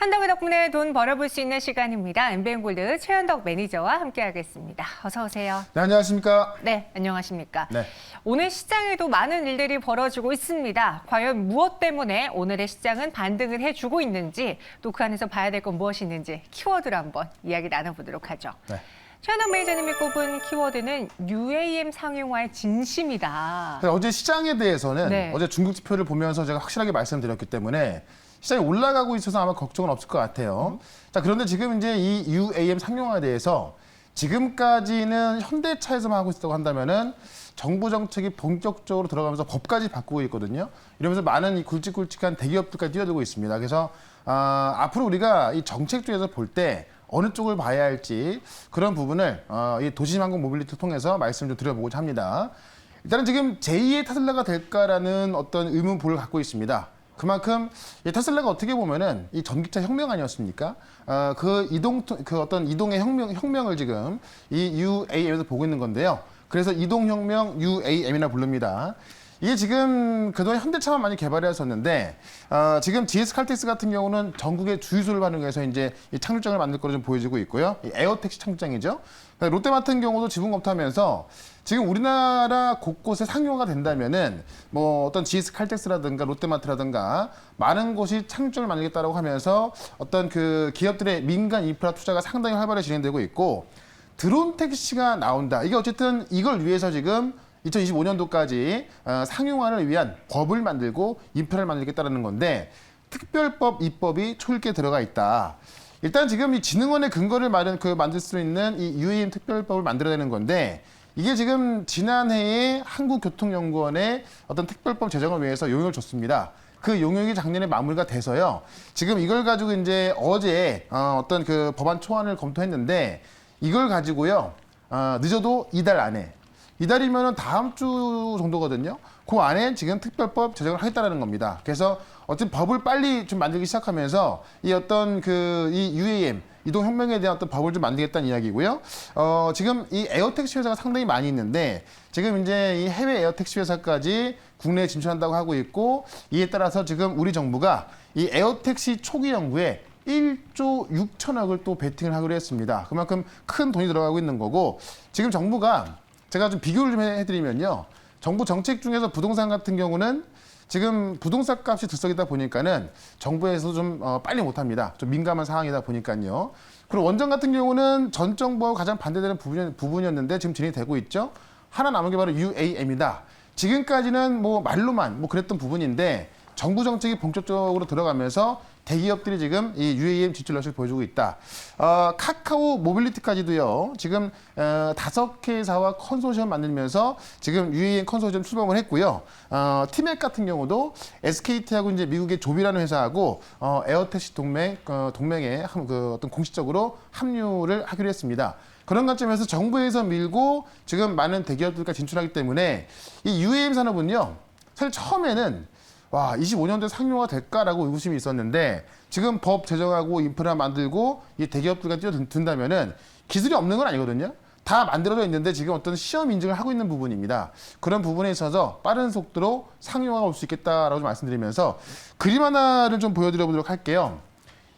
한덕의 덕분에 돈 벌어볼 수 있는 시간입니다. 엠비엔골드 최현덕 매니저와 함께하겠습니다. 어서 오세요. 네, 안녕하십니까. 네, 안녕하십니까. 네. 오늘 시장에도 많은 일들이 벌어지고 있습니다. 과연 무엇 때문에 오늘의 시장은 반등을 해주고 있는지 또 그 안에서 봐야 될 건 무엇이 있는지 키워드로 한번 이야기 나눠보도록 하죠. 네. 최현덕 매니저님이 꼽은 키워드는 UAM 상용화의 진심이다. 네, 어제 시장에 대해서는 네. 어제 중국 지표를 보면서 제가 확실하게 말씀드렸기 때문에 시장이 올라가고 있어서 아마 걱정은 없을 것 같아요. 자, 그런데 지금 이제 이 UAM 상용화에 대해서 지금까지는 현대차에서만 하고 있었다고 한다면은 정부 정책이 본격적으로 들어가면서 법까지 바꾸고 있거든요. 이러면서 많은 이 굵직굵직한 대기업들까지 뛰어들고 있습니다. 그래서 아, 앞으로 우리가 이 정책 쪽에서 볼 때 어느 쪽을 봐야 할지 그런 부분을 어, 이 도시항공 모빌리티를 통해서 말씀 좀 드려보고자 합니다. 일단은 지금 제2의 테슬라가 될까라는 어떤 의문부를 갖고 있습니다. 그만큼 이 테슬라가 어떻게 보면은 이 전기차 혁명 아니었습니까? 어, 그 이동 그 어떤 이동의 혁명 혁명을 지금 이 UAM에서 보고 있는 건데요. 그래서 이동 혁명 UAM이나 부릅니다. 이게 지금 그동안 현대차만 많이 개발해왔었는데 어, 지금 GS 칼텍스 같은 경우는 전국의 주유소를 활용해서 이제 이 착륙장을 만들 거로 좀 보여지고 있고요. 이 에어택시 착륙장이죠. 그다음에 롯데 같은 경우도 지분 검토하면서 지금 우리나라 곳곳에 상용화가 된다면은 뭐 어떤 GS 칼텍스라든가 롯데마트라든가 많은 곳이 착륙장을 만들겠다라고 하면서 어떤 그 기업들의 민간 인프라 투자가 상당히 활발히 진행되고 있고 드론 택시가 나온다. 이게 어쨌든 이걸 위해서 지금 2025년도까지 어, 상용화를 위한 법을 만들고 인프라를 만들겠다라는 건데 특별법 입법이 초읽게 들어가 있다. 일단 지금 이 진흥원의 근거를 마련 그 만들 수 있는 이 UAM 특별법을 만들어내는 건데 이게 지금 지난해에 한국교통연구원의 어떤 특별법 제정을 위해서 용역을 줬습니다. 그 용역이 작년에 마무리가 돼서요. 지금 이걸 가지고 이제 어제 어, 어떤 그 법안 초안을 검토했는데 이걸 가지고요. 어, 늦어도 이달 안에 이달이면은 다음 주 정도거든요. 그 안에 지금 특별법 제정을 하겠다라는 겁니다. 그래서 어쨌든 법을 빨리 좀 만들기 시작하면서 이 어떤 그 이 UAM 이동 혁명에 대한 어떤 법을 좀 만들겠다는 이야기고요. 어, 지금 이 에어택시 회사가 상당히 많이 있는데 지금 이제 이 해외 에어택시 회사까지 국내에 진출한다고 하고 있고 이에 따라서 지금 우리 정부가 이 에어택시 초기 연구에 1조 6천억을 또 베팅을 하기로 했습니다. 그만큼 큰 돈이 들어가고 있는 거고 지금 정부가 제가 좀 비교를 좀 해드리면요. 정부 정책 중에서 부동산 같은 경우는 지금 부동산 값이 들썩이다 보니까는 정부에서 좀 어, 빨리 못합니다. 좀 민감한 상황이다 보니까요. 그리고 원전 같은 경우는 전 정부와 가장 반대되는 부분, 부분이 었는데 지금 진행되고 있죠. 하나 남은 게 바로 UAM이다. 지금까지는 뭐 말로만 뭐 그랬던 부분인데 정부 정책이 본격적으로 들어가면서 대기업들이 지금 이 UAM 지출 러시를 보여주고 있다. 어, 카카오 모빌리티까지도요. 지금 어, 다섯 개 회사와 컨소시엄 만들면서 지금 UAM 컨소시엄 출범을 했고요. 어, 티맥 같은 경우도 SKT하고 이제 미국의 조비라는 회사하고 어, 에어택시 동맹 어, 동맹에 함- 그 어떤 공식적으로 합류를 하기로 했습니다. 그런 관점에서 정부에서 밀고 지금 많은 대기업들과 진출하기 때문에 이 UAM 산업은요. 사실 처음에는 와 25년도에 상용화 될까라고 의구심이 있었는데 지금 법 제정하고 인프라 만들고 이 대기업들과 뛰어든다면은 기술이 없는 건 아니거든요. 다 만들어져 있는데 지금 어떤 시험 인증을 하고 있는 부분입니다. 그런 부분에 있어서 빠른 속도로 상용화가 올 수 있겠다라고 좀 말씀드리면서 그림 하나를 좀 보여드려 보도록 할게요.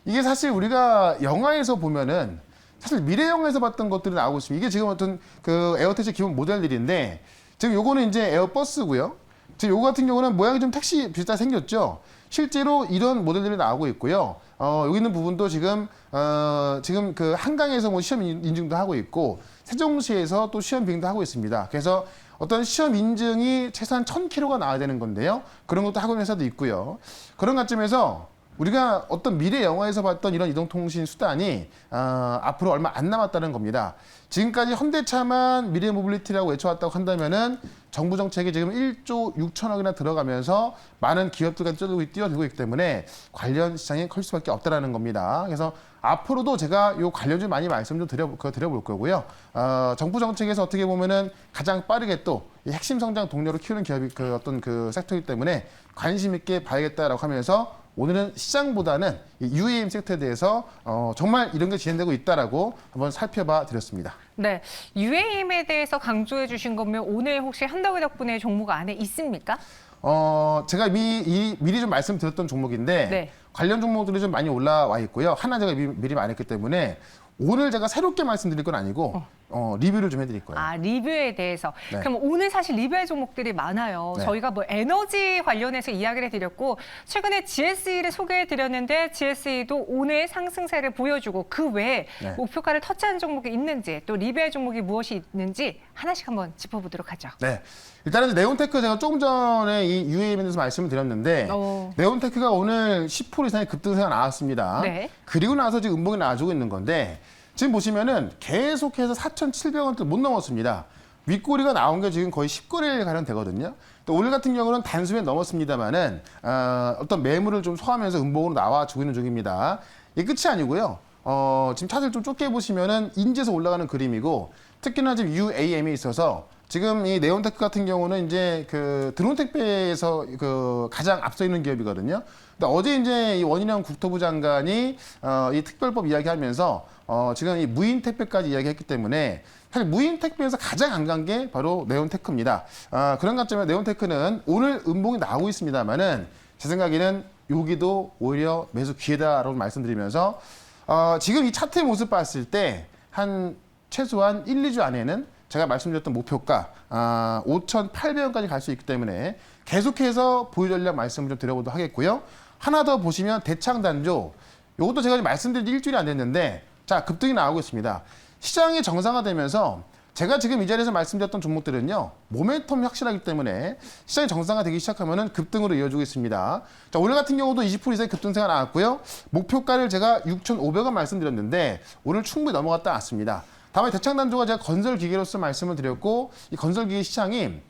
이게 사실 우리가 영화에서 보면은 사실 미래 영화에서 봤던 것들이 나오고 있습니다. 이게 지금 어떤 그 에어택시 기본 모델들인데 지금 요거는 이제 에어버스고요. 지금 요거 같은 경우는 모양이 좀 택시 비슷하게 생겼죠. 실제로 이런 모델들이 나오고 있고요. 어, 여기 있는 부분도 지금 어, 지금 그 한강에서 뭐 시험 인- 인증도 하고 있고 세종시에서 또 시험 비행도 하고 있습니다. 그래서 어떤 시험 인증이 최소한 1000km가 나와야 되는 건데요. 그런 것도 있는 회사도 있고요. 그런 관점에서 우리가 어떤 미래 영화에서 봤던 이런 이동통신 수단이 어, 앞으로 얼마 안 남았다는 겁니다. 지금까지 현대차만 미래 모빌리티라고 외쳐왔다고 한다면은 정부 정책이 지금 1조 6천억이나 들어가면서 많은 기업들과 뛰어들고, 있기 때문에 관련 시장이 클 수밖에 없다라는 겁니다. 그래서 앞으로도 제가 요 관련 좀 많이 말씀 좀 드려, 그 드려볼 거고요. 어, 정부 정책에서 어떻게 보면은 가장 빠르게 또이 핵심 성장 동료로 키우는 기업이 그 어떤 그 섹터이기 때문에 관심 있게 봐야겠다라고 하면서 오늘은 시장보다는 이 UAM 섹터에 대해서 어, 정말 이런 게 진행되고 있다라고 한번 살펴봐 드렸습니다. 네, UAM에 대해서 강조해 주신 거면 오늘 혹시 한덕의 덕분에 종목 안에 있습니까? 어, 제가 미, 이, 미리 좀 말씀드렸던 종목인데 네. 관련 종목들이 좀 많이 올라와 있고요. 하나 제가 미, 미리 말했기 때문에 오늘 제가 새롭게 말씀드릴 건 아니고 어, 리뷰를 좀 해드릴 거예요. 아, 리뷰에 대해서. 네. 그럼 오늘 사실 리뷰할 종목들이 많아요. 네. 저희가 뭐 에너지 관련해서 이야기를 해드렸고, 최근에 GSE를 소개해드렸는데, GSE도 오늘 상승세를 보여주고, 그 외에 네. 목표가를 터치한 종목이 있는지, 또 리뷰할 종목이 무엇이 있는지 하나씩 한번 짚어보도록 하죠. 네. 일단은 네온테크 제가 조금 전에 이 UAM에 대해서 말씀을 드렸는데 어. 네온테크가 오늘 10% 이상의 급등세가 나왔습니다. 네. 그리고 나서 지금 음봉이 나와주고 있는 건데 지금 보시면은 계속해서 4,700원대 못 넘었습니다. 윗꼬리가 나온 게 지금 거의 10거래일 가량 되거든요. 또 오늘 같은 경우는 단숨에 넘었습니다만은 어, 어떤 매물을 좀 소화하면서 음봉으로 나와주고 있는 중입니다. 이 끝이 아니고요. 어, 지금 차트를 좀 좁게 보시면은 인제에서 올라가는 그림이고 특히나 지금 UAM에 있어서 지금 이 네온테크 같은 경우는 이제 그 드론 택배에서 그 가장 앞서 있는 기업이거든요. 근데 어제 이제 이 원인영 국토부 장관이 어, 이 특별법 이야기하면서 어, 지금 이 무인 택배까지 이야기했기 때문에 사실 무인 택배에서 가장 안 간 게 바로 네온테크입니다. 아, 그런 관점에 네온테크는 오늘 음봉이 나오고 있습니다만은 제 생각에는 여기도 오히려 매수 기회다라고 말씀드리면서 어, 지금 이 차트의 모습 봤을 때 한 최소한 1, 2주 안에는 제가 말씀드렸던 목표가 아, 5,800원까지 갈 수 있기 때문에 계속해서 보유 전략 말씀을 좀 드려보도록 하겠고요. 하나 더 보시면 대창 단조 이것도 제가 말씀드린 지 일주일이 안 됐는데 자 급등이 나오고 있습니다. 시장이 정상화되면서 제가 지금 이 자리에서 말씀드렸던 종목들은요 모멘텀이 확실하기 때문에 시장이 정상화되기 시작하면은 급등으로 이어지고 있습니다. 자 오늘 같은 경우도 20% 이상의 급등세가 나왔고요. 목표가를 제가 6,500원 말씀드렸는데 오늘 충분히 넘어갔다 왔습니다. 다음에 대창단조가 제가 건설 기계로서 말씀을 드렸고 이 건설 기계 시장이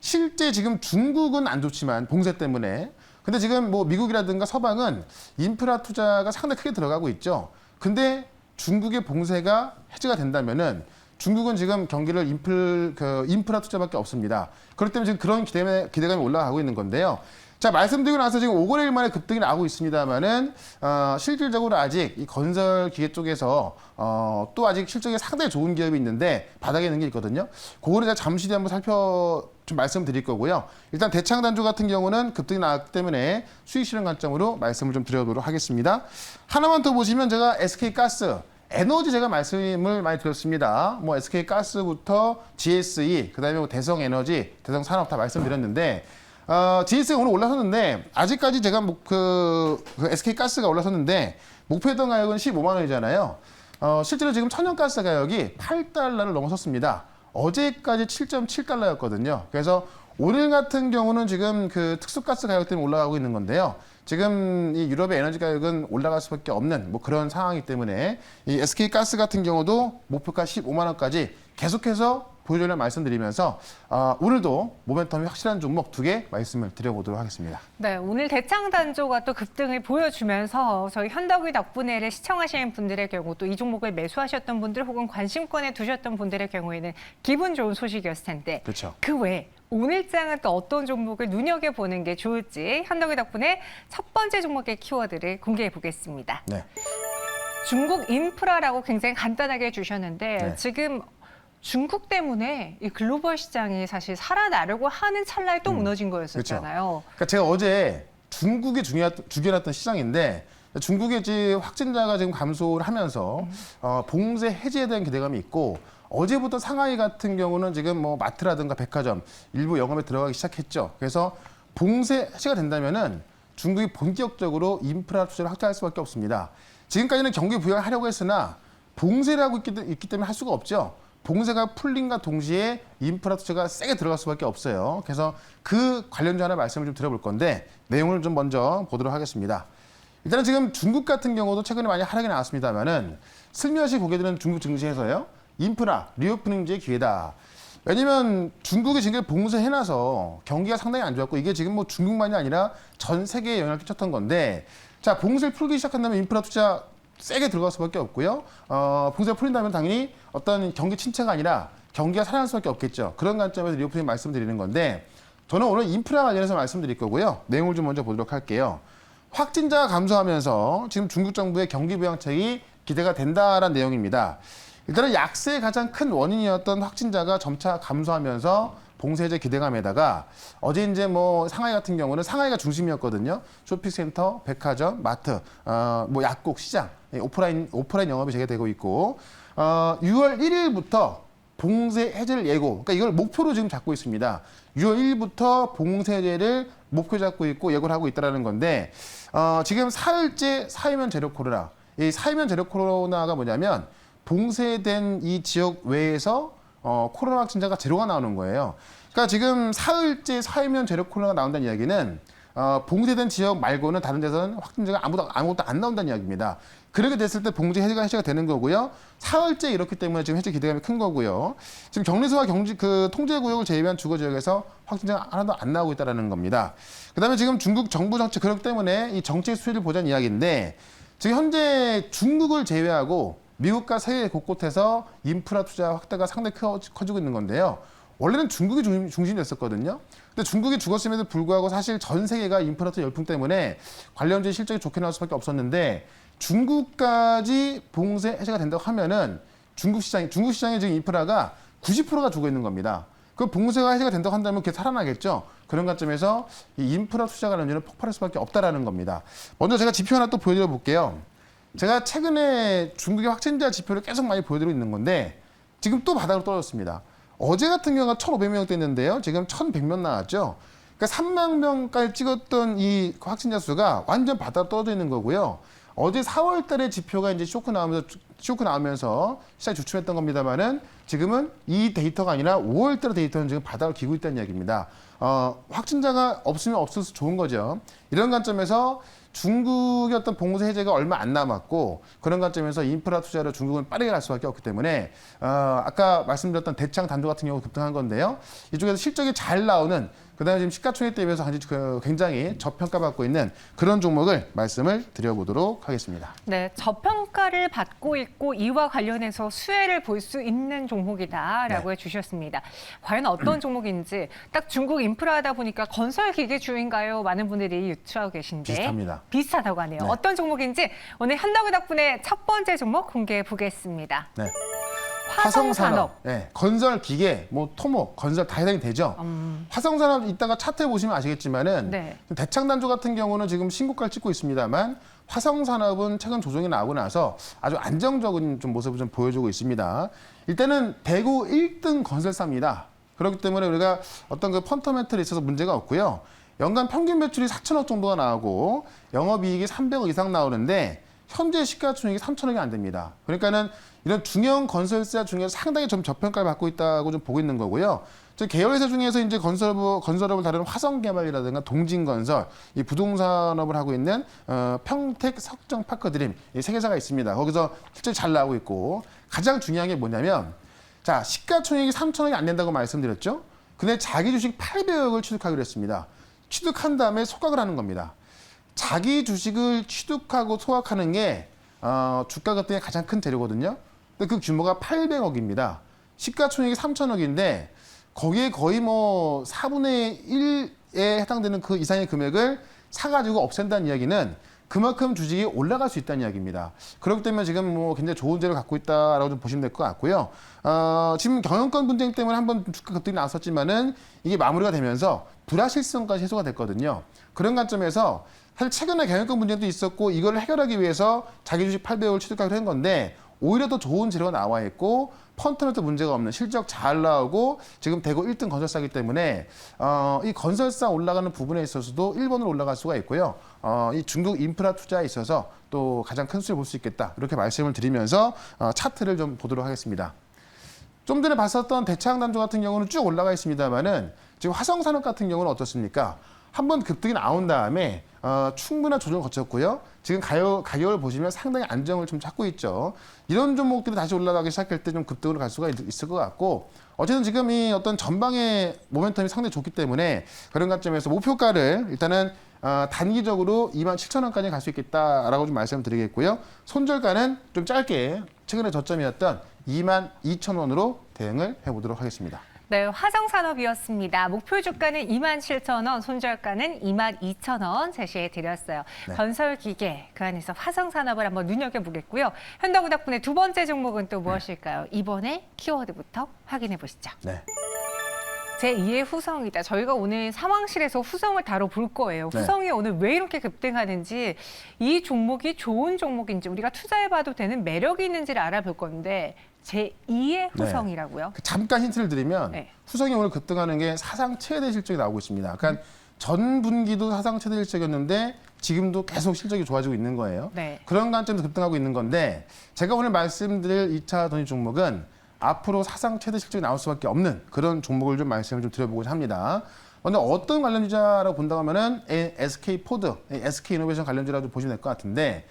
실제 지금 중국은 안 좋지만 봉쇄 때문에 근데 지금 뭐 미국이라든가 서방은 인프라 투자가 상당히 크게 들어가고 있죠. 근데 중국의 봉쇄가 해제가 된다면은 중국은 지금 경기를 인플 그 인프라 투자밖에 없습니다. 그렇기 때문에 지금 그런 기대감이, 기대감이 올라가고 있는 건데요. 자 말씀드리고 나서 지금 5거래 일 만에 급등이 나오고 있습니다만은 어, 실질적으로 아직 이 건설 기계 쪽에서 어, 또 아직 실적이 상당히 좋은 기업이 있는데 바닥에 있는 게 있거든요. 그거를 제가 잠시 뒤에 한번 살펴 좀 말씀드릴 거고요. 일단 대창 단조 같은 경우는 급등이 나왔기 때문에 수익 실현 관점으로 말씀을 좀 드려보도록 하겠습니다. 하나만 더 보시면 제가 SK 가스 에너지 제가 말씀을 많이 드렸습니다. 뭐 SK 가스부터 GSE, 그 다음에 뭐 대성 에너지, 대성 산업 다 말씀드렸는데 어, GS가 오늘 올라섰는데 아직까지 제가 뭐 그, 그 SK 가스가 올라섰는데 목표했던 가격은 15만 원이잖아요. 어, 실제로 지금 천연가스 가격이 8달러를 넘어섰습니다. 어제까지 7.7달러였거든요. 그래서 오늘 같은 경우는 지금 그 특수가스 가격 때문에 올라가고 있는 건데요. 지금 이 유럽의 에너지 가격은 올라갈 수밖에 없는 뭐 그런 상황이기 때문에 이 SK 가스 같은 경우도 목표가 15만 원까지 계속해서 전략 말씀드리면서 아, 오늘도 모멘텀이 확실한 종목 두 개 말씀을 드려보도록 하겠습니다. 네, 오늘 대창 단조가 또 급등을 보여주면서 저희 현덕의 덕분에를 시청하시는 분들의 경우 또 이 종목을 매수하셨던 분들 혹은 관심권에 두셨던 분들의 경우에는 기분 좋은 소식이었을 텐데 그렇죠. 그 외에 오늘장은 또 어떤 종목을 눈여겨보는 게 좋을지 현덕의 덕분에 첫 번째 종목의 키워드를 공개해 보겠습니다. 네. 중국 인프라라고 굉장히 간단하게 해주셨는데 네. 지금 중국 때문에 이 글로벌 시장이 사실 살아나려고 하는 찰나에 또 무너진 거였었잖아요. 그러니까 제가 어제 중국이 중요했- 죽여놨던 시장인데 중국의 이제 확진자가 지금 감소를 하면서 어, 봉쇄 해제에 대한 기대감이 있고 어제부터 상하이 같은 경우는 지금 뭐 마트라든가 백화점 일부 영업에 들어가기 시작했죠. 그래서 봉쇄 해제가 된다면은 중국이 본격적으로 인프라 투자를 확대할 수밖에 없습니다. 지금까지는 경기 부양을 하려고 했으나 봉쇄를 하고 있기, 있기 때문에 할 수가 없죠. 봉쇄가 풀림과 동시에 인프라 투자가 세게 들어갈 수밖에 없어요. 그래서 그 관련주 하나 말씀을 좀 드려볼 건데 내용을 좀 먼저 보도록 하겠습니다. 일단은 지금 중국 같은 경우도 최근에 많이 하락이 나왔습니다만은 슬며시 보게 되는 중국 증시에서요. 인프라 리오프닝제의 기회다. 왜냐면 중국이 지금 봉쇄해놔서 경기가 상당히 안 좋았고 이게 지금 뭐 중국만이 아니라 전 세계에 영향을 끼쳤던 건데 자 봉쇄를 풀기 시작한다면 인프라 투자 세게 들어갈 수밖에 없고요. 어, 봉쇄가 풀린다면 당연히 어떤 경기 침체가 아니라 경기가 살아날 수밖에 없겠죠. 그런 관점에서 리오프닝 말씀드리는 건데 저는 오늘 인프라 관련해서 말씀드릴 거고요. 내용을 좀 먼저 보도록 할게요. 확진자가 감소하면서 지금 중국 정부의 경기 부양책이 기대가 된다라는 내용입니다. 일단은 약세의 가장 큰 원인이었던 확진자가 점차 감소하면서 봉쇄제 기대감에다가 어제 이제 뭐 상하이 같은 경우는 상하이가 중심이었거든요. 쇼핑센터, 백화점, 마트, 어, 뭐 약국, 시장, 예, 오프라인 오프라인 영업이 재개되고 있고 어, 6월 1일부터 봉쇄 해제를 예고. 그러니까 이걸 목표로 지금 잡고 있습니다. 6월 1일부터 봉쇄제를 목표 잡고 있고 예고를 하고 있다라는 건데 어, 지금 사흘째 사회면 제로 코로나. 이 사회면 제로 코로나가 뭐냐면 봉쇄된 이 지역 외에서 어, 코로나 확진자가 제로가 나오는 거예요. 그러니까 지금 사흘째 사회면 제로 코로나가 나온다는 이야기는 어, 봉쇄된 지역 말고는 다른 데서는 확진자가 아무도 아무것도 안 나온다는 이야기입니다. 그렇게 됐을 때 봉쇄 해제가 해제가 되는 거고요. 사흘째 이렇기 때문에 지금 해제 기대감이 큰 거고요. 지금 격리소와 경지 그 통제 구역을 제외한 주거 지역에서 확진자가 하나도 안 나오고 있다라는 겁니다. 그 다음에 지금 중국 정부 정책 그렇기 때문에 이 정책 수위를 보자는 이야기인데 지금 현재 중국을 제외하고 미국과 세계 곳곳에서 인프라 투자 확대가 상당히 커, 커지고 있는 건데요. 원래는 중국이 중, 중심 이었었거든요. 근데 중국이 죽었음에도 불구하고 사실 전 세계가 인프라 투자 열풍 때문에 관련주의 실적이 좋게 나올 수밖에 없었는데 중국까지 봉쇄 해제가 된다고 하면은 중국 시장 중국 시장의 지금 인프라가 90%가 죽어 있는 겁니다. 그 봉쇄가 해제가 된다고 한다면 그게 살아나겠죠. 그런 관점에서 이 인프라 투자 관련주는 폭발할 수밖에 없다라는 겁니다. 먼저 제가 지표 하나 또 보여드려 볼게요. 제가 최근에 중국의 확진자 지표를 계속 많이 보여드리고 있는 건데 지금 또 바닥으로 떨어졌습니다. 어제 같은 경우가 1,500명 됐는데요. 지금 1,100명 나왔죠. 그러니까 3만 명까지 찍었던 이 확진자 수가 완전 바닥으로 떨어져 있는 거고요. 어제 4월 달에 지표가 이제 쇼크 나오면서 쇼크 나오면서 시장이 주춤했던 겁니다만은 지금은 이 데이터가 아니라 5월 달 데이터는 지금 바닥을 기고 있다는 이야기입니다. 어, 확진자가 없으면 없어서 좋은 거죠. 이런 관점에서 중국의 어떤 봉쇄 해제가 얼마 안 남았고 그런 관점에서 인프라 투자를 중국은 빠르게 갈 수밖에 없기 때문에 어, 아까 말씀드렸던 대창 단조 같은 경우 급등한 건데요. 이쪽에서 실적이 잘 나오는 그다음에 지금 시가총액 대비해서 아주 그 굉장히 저평가받고 있는 그런 종목을 말씀을 드려보도록 하겠습니다. 네, 저평가를 받고 있고 이와 관련해서 수혜를 볼 수 있는 종목이다라고 네. 해주셨습니다. 과연 어떤 종목인지 딱 중국 인프라하다 보니까 건설 기계주인가요? 많은 분들이 유추하고 계신데 비슷합니다. 비슷하다고 하네요. 네. 어떤 종목인지 오늘 현덕이 덕분에 첫 번째 종목 공개해 보겠습니다. 네. 화성산업. 네, 건설 기계, 뭐 토목, 건설 다 해당이 되죠. 음, 화성산업 이따가 차트 보시면 아시겠지만은 네. 대창단조 같은 경우는 지금 신고가를 찍고 있습니다만 화성산업은 최근 조정이 나오고 나서 아주 안정적인 좀 모습을 좀 보여주고 있습니다. 일단은 대구 1등 건설사입니다. 그렇기 때문에 우리가 어떤 그 펀터멘트에 있어서 문제가 없고요. 연간 평균 매출이 4천억 정도가 나오고 영업이익이 300억 이상 나오는데 현재 시가총액이 3천억이 안 됩니다. 그러니까는 이런 중형 건설사 중에서 상당히 좀 저평가를 받고 있다고 좀 보고 있는 거고요. 저 계열회사 중에서 이제 건설부 건설업을 다루는 화성개발이라든가 동진건설, 이 부동산업을 하고 있는 어, 평택 석정 파크드림 이 세 개사가 있습니다. 거기서 실제 잘 나오고 있고 가장 중요한 게 뭐냐면 자 시가총액이 3천억이 안 된다고 말씀드렸죠. 근데 자기 주식 800억을 취득하기로 했습니다. 취득한 다음에 소각을 하는 겁니다. 자기 주식을 취득하고 소각하는 게 어, 주가 급등의 가장 큰 재료거든요. 근데 그 규모가 800억입니다. 시가총액이 3천억인데 거기에 거의 뭐 4분의 1에 해당되는 그 이상의 금액을 사가지고 없앤다는 이야기는 그만큼 주식이 올라갈 수 있다는 이야기입니다. 그렇기 때문에 지금 뭐 굉장히 좋은 재를 갖고 있다라고 좀 보시면 될 것 같고요. 어, 지금 경영권 분쟁 때문에 한번 주가 급등이 나왔었지만은 이게 마무리가 되면서 불확실성까지 해소가 됐거든요. 그런 관점에서 사실 최근에 경영권 문제도 있었고 이걸 해결하기 위해서 자기 주식 800억을 취득하기로 한 건데 오히려 더 좋은 재료가 나와 있고 펀터에도 문제가 없는 실적 잘 나오고 지금 대구 1등 건설사기 때문에 어, 이 건설사 올라가는 부분에 있어서도 1번으로 올라갈 수가 있고요. 어, 이 중국 인프라 투자에 있어서 또 가장 큰 수를 볼 수 있겠다. 이렇게 말씀을 드리면서 어, 차트를 좀 보도록 하겠습니다. 좀 전에 봤었던 대창 단조 같은 경우는 쭉 올라가 있습니다만은 지금 화성산업 같은 경우는 어떻습니까? 한 번 급등이 나온 다음에 어, 충분한 조정을 거쳤고요. 지금 가격, 가격을 보시면 상당히 안정을 좀 찾고 있죠. 이런 종목들이 다시 올라가기 시작할 때 좀 급등으로 갈 수가 있, 있을 것 같고 어쨌든 지금 이 어떤 전방의 모멘텀이 상당히 좋기 때문에 그런 관점에서 목표가를 일단은 어, 단기적으로 2만 7천 원까지 갈 수 있겠다라고 좀 말씀드리겠고요. 손절가는 좀 짧게 최근에 저점이었던 2만 2천 원으로 대응을 해보도록 하겠습니다. 네, 화성산업이었습니다. 목표 주가는 27,000원, 손절가는 22,000원 제시해 드렸어요. 네. 건설기계, 그 안에서 화성산업을 한번 눈여겨보겠고요. 현덕우 덕분에 두 번째 종목은 또 무엇일까요? 이번에 키워드부터 확인해 보시죠. 네. 제2의 후성이다. 저희가 오늘 상황실에서 후성을 다뤄볼 거예요. 네. 후성이 오늘 왜 이렇게 급등하는지 이 종목이 좋은 종목인지 우리가 투자해봐도 되는 매력이 있는지를 알아볼 건데 제2의 후성이라고요. 그 잠깐 힌트를 드리면 네. 후성이 오늘 급등하는 게 사상 최대 실적이 나오고 있습니다. 그러니까 전 분기도 사상 최대 실적이었는데 지금도 계속 실적이 좋아지고 있는 거예요. 네. 그런 관점에서 급등하고 있는 건데 제가 오늘 말씀드릴 2차 돈이 종목은 앞으로 사상 최대 실적이 나올 수밖에 없는 그런 종목을 좀 말씀을 좀 드려보고자 합니다. 먼저 어떤 관련주자라고 본다고 하면은 SK 포드, SK 이노베이션 관련주라고 좀 보시면 될 것 같은데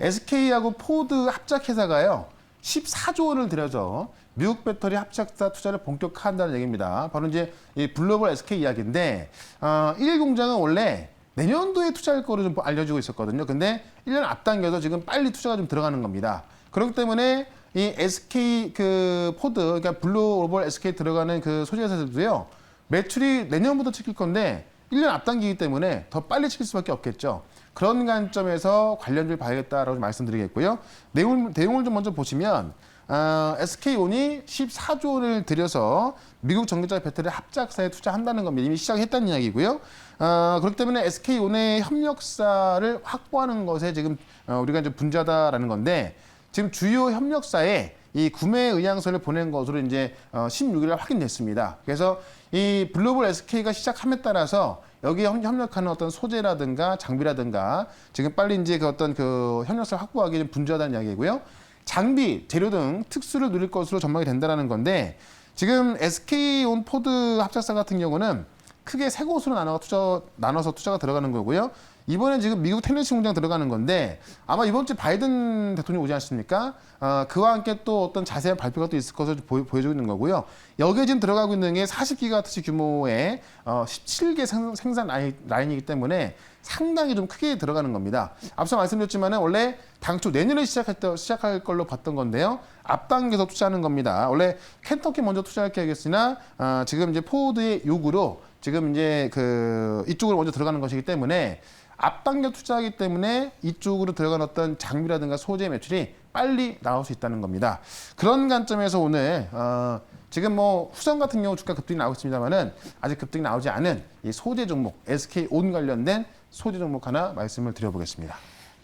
SK하고 포드 합작 회사가요 14조 원을 들여서 미국 배터리 합작사 투자를 본격화한다는 얘기입니다. 바로 이제 이 글로벌 SK 이야기인데 어, 1 공장은 원래 내년도에 투자할 거로 좀 알려지고 있었거든요. 근데 1년 앞당겨서 지금 빨리 투자가 좀 들어가는 겁니다. 그렇기 때문에 이 SK 그 포드 그러니까 글로벌 SK 들어가는 그 소재 회사들도요. 매출이 내년부터 찍힐 건데 1년 앞당기기 때문에 더 빨리 찍힐 수밖에 없겠죠. 그런 관점에서 관련주를 봐야겠다라고 말씀드리겠고요. 내용, 내용을 좀 먼저 보시면 어, SK온이 14조 원을 들여서 미국 전기차 배터리 합작사에 투자한다는 겁니다. 이미 시작했다는 이야기고요. 어, 그렇기 때문에 SK온의 협력사를 확보하는 것에 지금 어, 우리가 이제 분자다라는 건데 지금 주요 협력사에 이 구매 의향서를 보낸 것으로 이제 어, 16일 날 확인됐습니다. 그래서 이 글로벌 SK가 시작함에 따라서 여기에 협- 협력하는 어떤 소재라든가 장비라든가 지금 빨리 이제 그 어떤 그 협력사 확보하기 좀 분주하다는 이야기고요. 장비, 재료 등 특수를 누릴 것으로 전망이 된다라는 건데 지금 SK온 포드 합작사 같은 경우는 크게 세 곳으로 나눠 투자 나눠서 투자가 들어가는 거고요. 이번에 지금 미국 테네시 공장 들어가는 건데 아마 이번 주 바이든 대통령 오지 않습니까? 어, 그와 함께 또 어떤 자세한 발표가 또 있을 것을 보여, 보여주고 있는 거고요. 여기에 지금 들어가고 있는 게 40기가와트 규모의 어, 17개 생, 생산 라인, 라인이기 때문에 상당히 좀 크게 들어가는 겁니다. 앞서 말씀드렸지만 원래 당초 내년에 시작할, 때, 시작할 걸로 봤던 건데요. 앞당겨서 투자하는 겁니다. 원래 켄터키 먼저 투자할 계획이었으나 어, 지금 이제 포드의 요구로 지금 이제 그 이쪽으로 먼저 들어가는 것이기 때문에 앞당겨 투자하기 때문에 이쪽으로 들어간 어떤 장비라든가 소재 매출이 빨리 나올 수 있다는 겁니다. 그런 관점에서 오늘 어, 지금 뭐 후성 같은 경우 주가 급등이 나오고 있습니다만은 아직 급등이 나오지 않은 이 소재 종목 SK 온 관련된 소재 종목 하나 말씀을 드려보겠습니다.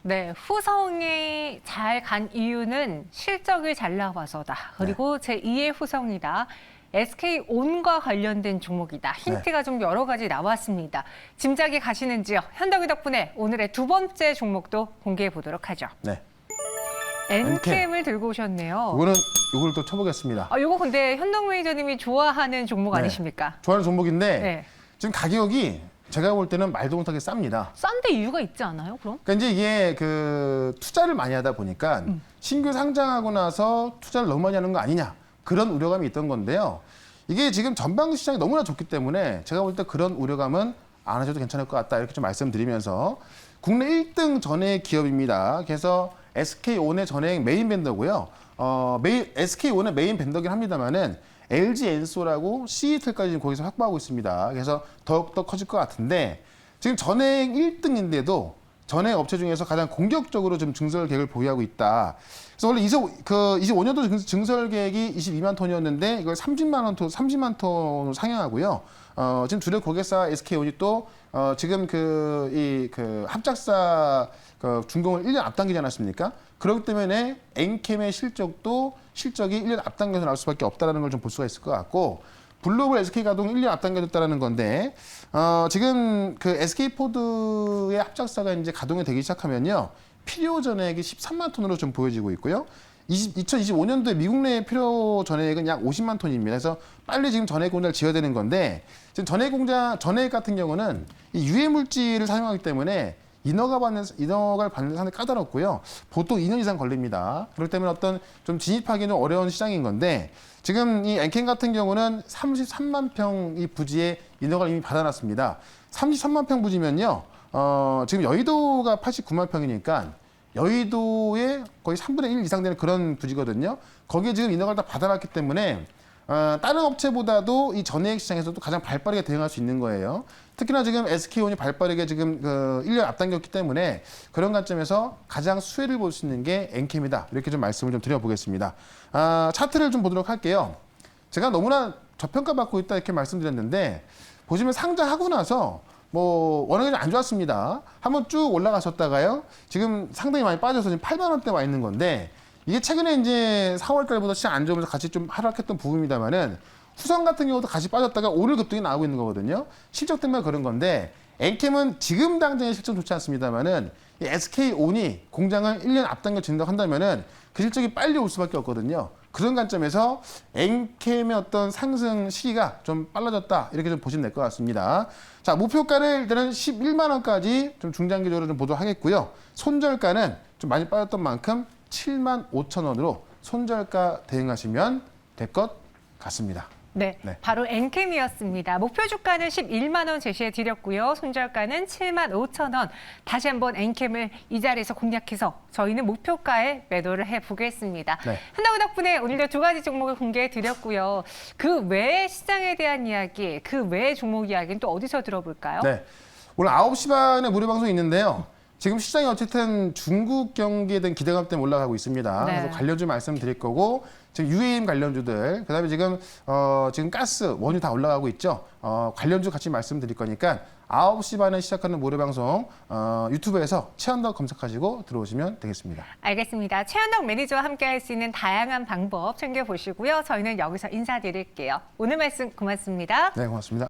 네, 후성이 잘 간 이유는 실적을 잘 나와서다. 그리고 제 2의 후성이다. SK 온과 관련된 종목이다. 힌트가 좀 여러 가지 나왔습니다. 짐작이 가시는지요? 현덕이 덕분에 오늘의 두 번째 종목도 공개해 보도록 하죠. 네, 엔캠을 들고 오셨네요. 이거는 이걸 또 쳐보겠습니다. 아, 요거 근데 현덕 매니저님이 좋아하는 종목 네. 아니십니까? 좋아하는 종목인데 네. 지금 가격이 제가 볼 때는 말도 못하게 쌉니다. 싼데 이유가 있지 않아요? 그럼? 그러니까 이제 이게 그 투자를 많이 하다 보니까 신규 상장하고 나서 투자를 너무 많이 하는 거 아니냐 그런 우려감이 있던 건데요. 이게 지금 전방 시장이 너무나 좋기 때문에 제가 볼 때 그런 우려감은 안 하셔도 괜찮을 것 같다 이렇게 좀 말씀드리면서 국내 1등 전액 기업입니다. 그래서 SK온의 전액 메인 벤더고요. 어, 메인, SK온의 메인 벤더긴 합니다만은 LG 엔소라고 지금 거기서 확보하고 있습니다. 그래서 더욱더 커질 것 같은데 지금 전액 1등인데도 전액 업체 중에서 가장 공격적으로 좀 증설 계획을 보유하고 있다. 그래서 원래 20, 그 25년도 증- 증설 계획이 22만 톤이었는데 이걸 30만 원 톤, 30만 톤으로 상향하고요. 어, 지금 주력 고객사 SK온이 또 어, 지금 그 이 그 합작사 그 준공을 1년 앞당기지 않았습니까? 그렇기 때문에 엔캠의 실적도 실적이 1년 앞당겨서 나올 수밖에 없다라는 걸 좀 볼 수가 있을 것 같고 블로벌 SK 가동 1년 앞당겨졌다라는 건데 어, 지금 그 SK 포드의 합작사가 이제 가동이 되기 시작하면요 필요 전액이 13만 톤으로 좀 보여지고 있고요. 20, 2025년도에 미국 내 필요 전액은 약 50만 톤입니다. 그래서 빨리 지금 전액 공장을 지어야 되는 건데 지금 전액 공장 전액 같은 경우는 이 유해 물질을 사용하기 때문에 인허가 받는 인허가를 받는 데 상당히 까다롭고요. 보통 2년 이상 걸립니다. 그렇기 때문에 어떤 좀 진입하기는 어려운 시장인 건데 지금 이 엔켄 같은 경우는 33만 평 이 부지에 인허가를 이미 받아놨습니다. 33만 평 부지면요. 어, 지금 여의도가 89만 평이니까 여의도의 거의 3분의 1 이상 되는 그런 부지거든요. 거기에 지금 인허가를 다 받아놨기 때문에 어, 다른 업체보다도 이 전액 시장에서도 가장 발빠르게 대응할 수 있는 거예요. 특히나 지금 SK온이 발빠르게 지금 그 1년 앞당겼기 때문에 그런 관점에서 가장 수혜를 볼 수 있는 게 엔캠이다. 이렇게 좀 말씀을 좀 드려보겠습니다. 아, 차트를 좀 보도록 할게요. 제가 너무나 저평가 받고 있다 이렇게 말씀드렸는데 보시면 상장하고 나서 뭐 워낙에 안 좋았습니다. 한번 쭉 올라가셨다가요. 지금 상당히 많이 빠져서 지금 8만 원대 와 있는 건데 이게 최근에 이제 4월 달보다 시장 안 좋으면서 같이 좀 하락했던 부분입니다만은 후성 같은 경우도 같이 빠졌다가 오늘 급등이 나오고 있는 거거든요. 실적 때문에 그런 건데 엔캠은 지금 당장의 실적 좋지 않습니다만은 SK 온이 공장을 1년 앞당겨 진다고 한다면은 그 실적이 빨리 올 수밖에 없거든요. 그런 관점에서 엔캠의 어떤 상승 시기가 좀 빨라졌다 이렇게 좀 보시면 될 것 같습니다. 자 목표가를 일단은 11만 원까지 좀 중장기적으로 좀 보도하겠고요. 손절가는 좀 많이 빠졌던 만큼 7만 5천 원으로 손절가 대응하시면 될 것 같습니다. 네, 네. 바로 엔캠이었습니다. 목표 주가는 11만 원 제시해 드렸고요. 손절가는 7만 5천 원. 다시 한번 엔캠을 이 자리에서 공략해서 저희는 목표가에 매도를 해 보겠습니다. 네. 한다고 덕분에 오늘도 두 가지 종목을 공개해 드렸고요. 그 외의 시장에 대한 이야기, 그 외의 종목 이야기는 또 어디서 들어볼까요? 네. 오늘 9시 반에 무료 방송이 있는데요. 지금 시장이 어쨌든 중국 경기에 대한 기대감 때문에 올라가고 있습니다. 네. 그래서 관련주 말씀드릴 거고 지금 UAM 관련주들 그다음에 지금 어 지금 가스 원유 다 올라가고 있죠. 어 관련주 같이 말씀드릴 거니까 9시 반에 시작하는 무료 방송 어 유튜브에서 최한덕 검색하시고 들어오시면 되겠습니다. 알겠습니다. 최현덕 매니저와 함께 할 수 있는 다양한 방법 챙겨보시고요. 저희는 여기서 인사드릴게요. 오늘 말씀 고맙습니다. 네, 고맙습니다.